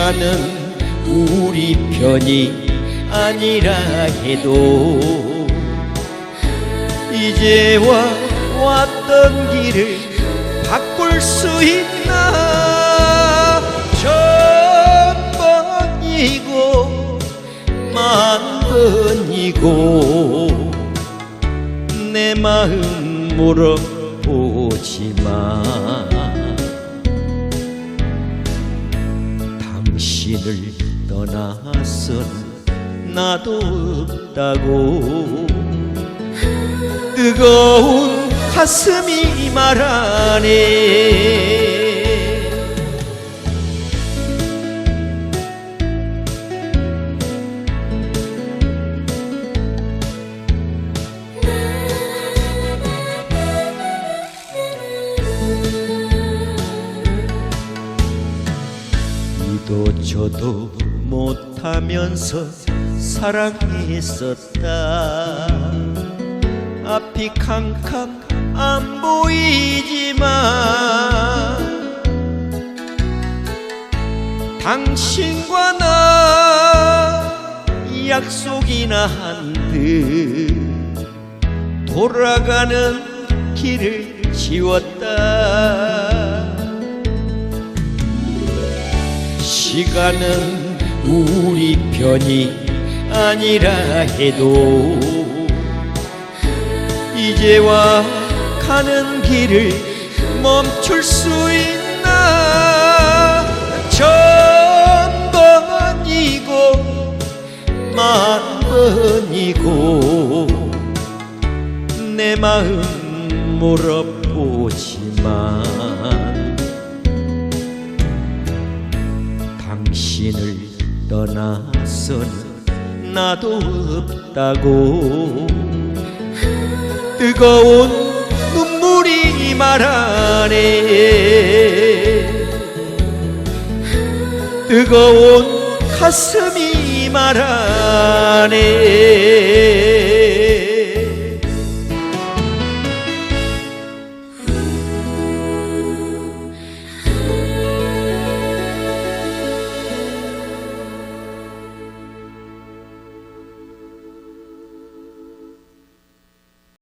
시간은 우리 편이 아니라 해도 이제와 왔던 길을 바꿀 수 있나? 천 번이고 만 번이고 내 마음 물어보지마 당신을 떠나선 나도 없다고. 뜨거운 가슴이 말하네 저도 못하면서 사랑했었다. 앞이 캄캄 안 보이지만 당신과 나 약속이나 한 듯 돌아가는 길을 지웠다 시간은 우리 편이 아니라 해도 이제와 가는 길을 멈출 수 있나? 천 번이고 만 번이고 내 마음 물어보지만 당신을 떠나서는 나도 없다고. 뜨거운 눈물이 말하네 뜨거운 가슴이 말하네